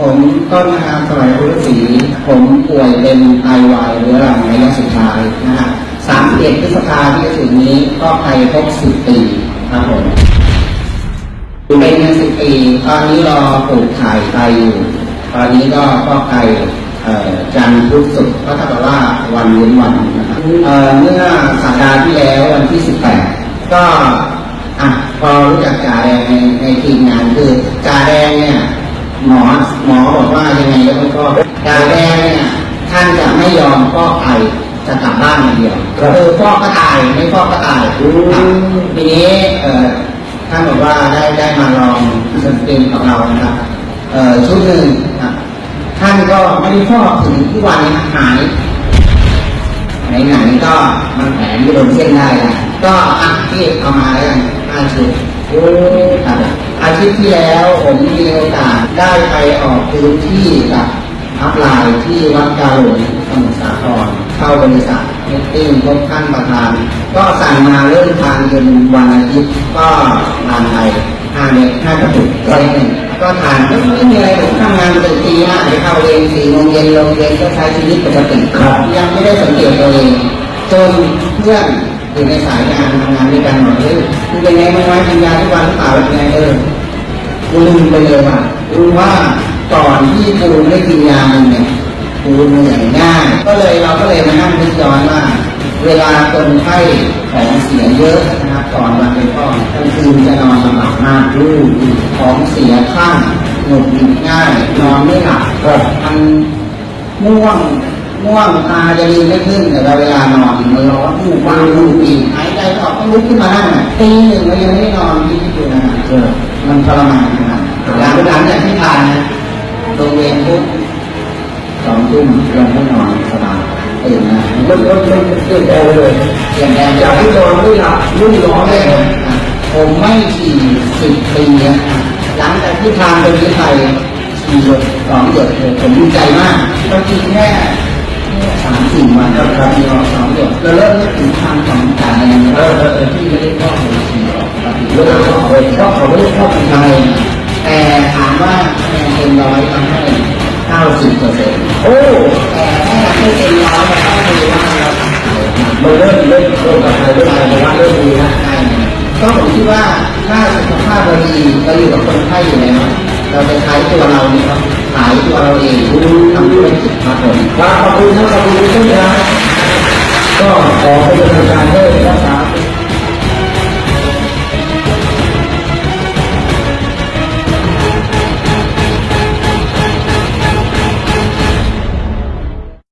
ผมต้นนะครับสมัยพุทธศรีผมป่วยเป็นไตวายเรื้อรังระยะสุดท้ายนะฮะสามเอ็ดพฤษภาที่จะถึงนี้ก็ไปครบสิบปีครับผมเป็นมาสิบปี ตอนนี้รอปลูกถ่ายไตอยู่ ตอนนี้ก็ก็ไตเอ่อจันทร์พุธศุกร์ก็เท่ากับว่าวันเว้นวันนะครับเออเมื่อสัปดาห์ที่แล้ววันที่สิบแปดก็อะพอรู้จักจ่าแดงในในทีมงานคือจ่าแดงเนี่ย หมอหมอบอกว่ายังไงก็ต้องฟอกจ่าแดงเนี่ยท่านจะไม่ยอมฟอกไตจะกลับบ้านอย่างเดียวครับคือฟอกก็ตายไม่ฟอกก็ตายอืมครับทีนี้เอ่อท่านบอกว่าได้ได้มาลองสตินของเรานะครับเอ่อชุดหนึ่งครับท่านก็ไม่ได้ฟอกถึงที่วันนี้หายไหนๆก็มันแผลที่โดนเส้นได้แล้วก็อะที่เอามาแล้วกันห้าชุดโอ้ครับอาทิตย์ที่แล้วผมมีโอกาส ได้ไปออกพื้นที่กับอัพไลน์ที่วัดกาหลงสมุทรสาครเข้าบริษัทมิตติ้งพบท่านประธาน ก็สั่งมาเริ่มทานเย็นวันอาทิตย์ก็ทานไปห้าเม็ดห้ากระปุกร้อยหนึ่งก็ทานก็ไม่มีอะไรผมทำงานตื่นตีห้าไปเข้าเวรสี่โมงเย็นลงเย็นก็ใช้ชีวิตปกติครับยังไม่ได้สังเกตตัวเองจนเพื่อนอยู่ในสายงานทำงานด้วยกันบอกเฮ้ยคุณเป็นไงบ้างวะกินยาทุกวันหรือเปล่าเป็นไงเออ ลืมไปเลยว่ะรู้ว่าก่อนที่กูได้กินยามันเนี่ยกูเหนื่อยง่ายก็เลยเราก็เลยมานั่งนึกย้อนว่าเวลาคนไข้ของเสียเยอะนะครับก่อนวันเป็นพ่อกลางคืนจะนอนลำบากมากรูของเสียข้างหงุดหงิดง่ายนอนไม่หลับก็มันง่วงง่วงตาจะดีไม่ขึ้นแต่เวลานอนมันร้อนหูฟังหูปีหายใจออกต้องลุกขึ้นมานั่งตีหนึ่งเรายังไม่ได้นอนที่ที่ดูนะเออ มันทรมานนาดหลังหลังจากที่ทานนะตรงเวรปุ๊บสองทุ่มลงให้นอนสบายตื่นมามันมันมันเปลี่นแปลงเลยเปลี่ยนแปลงจากที่นอนไม่หลับรุ่นร้อนเลยนะผมไม่ฉี่สิบปีหลังจากที่ทานตัวนี้ไปฉี่หยดสองหยดเลยผมดีใจมากก็กินแค่สามสี่วันก็ครับมีออกสองหยดเราเริ่มนึกถึงทางของจ่ายเงินที่ไม่ได้พ่อผมฉี่ออกปกติ เวลาเขาไม่ได้ชอบกินใช่แต่ถามว่าคะแนนเต็มร้อยทำให้เก้าสิบเปอร์เซ็นต์โอ้แต่ถ้ายังไม่เต็มร้อยเราต้องดูว่าเราทำอะไรบ้างมันเริ่มเริ่มเริ่มกับใครเริ่มอะไรแต่ว่าเริ่มดีนะใช่ก็ผมคิดว่าถ้าสุขภาพเราดีเราอยู่กับคนไข้อยู่แล้วเราจะใช้ตัวเราเนี่ยครับขายตัวเราเองรู้ทำธุรกิจครับผมครับขอบคุณครับขอบคุณทุกท่านนะก็ขอเป็นกำลังใจให้รักษาตัว